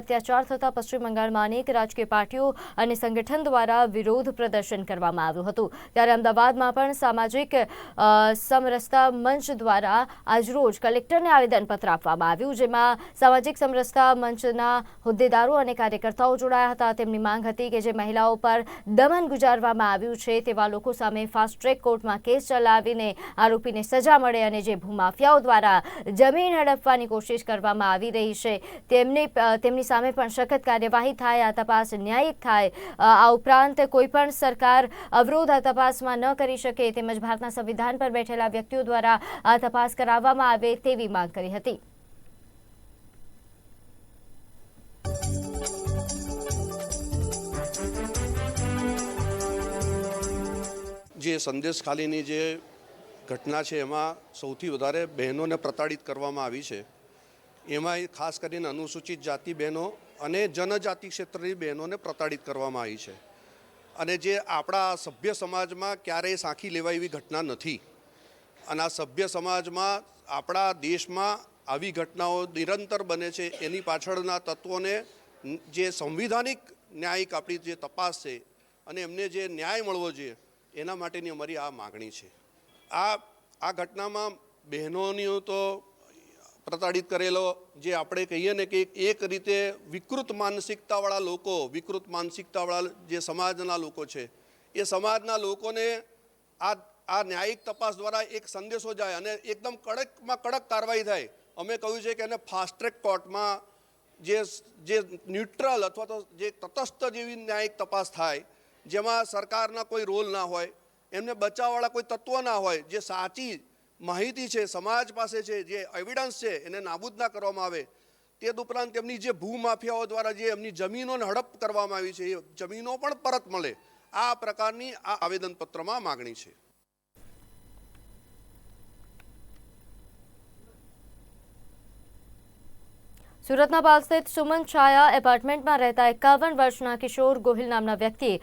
અત્યાચાર થતા પશ્ચિમ બંગાળમાં અનેક રાજકીય પાર્ટીઓ અને સંગઠન દ્વારા વિરોધ પ્રદર્શન કરવામાં આવ્યું હતું. ત્યારે અમદાવાદમાં પણ સામાજિક સમરસતા મંચ દ્વારા આજરોજ કલેક્ટરને આવેદનપત્ર આપવામાં આવ્યું, જેમાં સામાજિક સમરસતા મંચના હોદ્દેદારો અને કાર્યકર્તાઓ જોડાયા હતા. તેમની માંગ હતી કે જે મહિલાઓ પર દમન ગુજારવામાં આવ્યું છે તેવા લોકો સામે ફાસ્ટ ટ્રેક કોર્ટમાં કેસ ચલાવીને આરોપીને સજા મળે અને જે ભૂમાફિયાઓ દ્વારા જમીન હડપવાની કોશિશ કરવામાં આવી રહી છે, તેમની તેમની સામે પણ સખત કાર્યવાહી થાય, આ તપાસ ન્યાયિક થાય. આ ઉપરાંત કોઈ પણ સરકાર અવરોધ આ તપાસમાં ન કરી શકે તેમજ ભારતના સંવિધાન પર બેઠેલા વ્યક્તિઓ દ્વારા આ તપાસ કરાવવામાં આવે તેવી માંગ કરી હતી. જે સંદેશ ખાલીની જે ઘટના છે, એમાં સૌથી વધારે બહેનોને પ્રતાડિત કરવામાં આવી છે. એમાં ખાસ કરીને અનુસૂચિત જાતિ બહેનો અને જનજાતિ ક્ષેત્રની બહેનોને પ્રતાડિત કરવામાં આવી છે. અને જે આપણા સભ્ય સમાજમાં ક્યારેય સાંખી લેવાય એવી ઘટના નથી. અને આ સભ્ય સમાજમાં આપણા દેશમાં આવી ઘટનાઓ નિરંતર બને છે, એની પાછળના તત્વોને જે સંવિધાનિક ન્યાયિક આપણી જે તપાસ છે અને એમને જે ન્યાય મળવો જોઈએ, એના માટેની અમારી આ માગણી છે. આ આ ઘટનામાં બહેનોની તો પ્રતાડિત કરેલો, જે આપણે કહીએ ને કે એક રીતે વિકૃત માનસિકતાવાળા લોકો, વિકૃત માનસિકતાવાળા જે સમાજના લોકો છે, એ સમાજના લોકોને આ આ ન્યાયિક તપાસ દ્વારા એક સંદેશો જાય અને એકદમ કડકમાં કડક કાર્યવાહી થાય. અમે કહ્યું છે કે એને ફાસ્ટ ટ્રેક કોર્ટમાં જે જે ન્યુટ્રલ અથવા તો જે તટસ્થ જેવી ન્યાયિક તપાસ થાય, જેમાં સરકારના કોઈ રોલ ના હોય, એમને બચાવવાળા કોઈ તત્વ ના હોય, જે સાચી માહિતી છે, સમાજ પાસે છે, જે એવિડન્સ છે, એને નાબૂદ ના કરવામાં આવે, તે ઉપરાંત તેમની જે ભૂમાફિયાઓ દ્વારા જે એમની જમીનોને હડપ કરવામાં આવી છે, એ જમીનો પણ પરત મળે, આ પ્રકારની આ આવેદનપત્રમાં માગણી છે. સુરતના પાલ સ્થિત સુમન છાયા એપાર્ટમેન્ટમાં રહેતા એકાવન વર્ષના કિશોર ગોહિલ નામના વ્યક્તિએ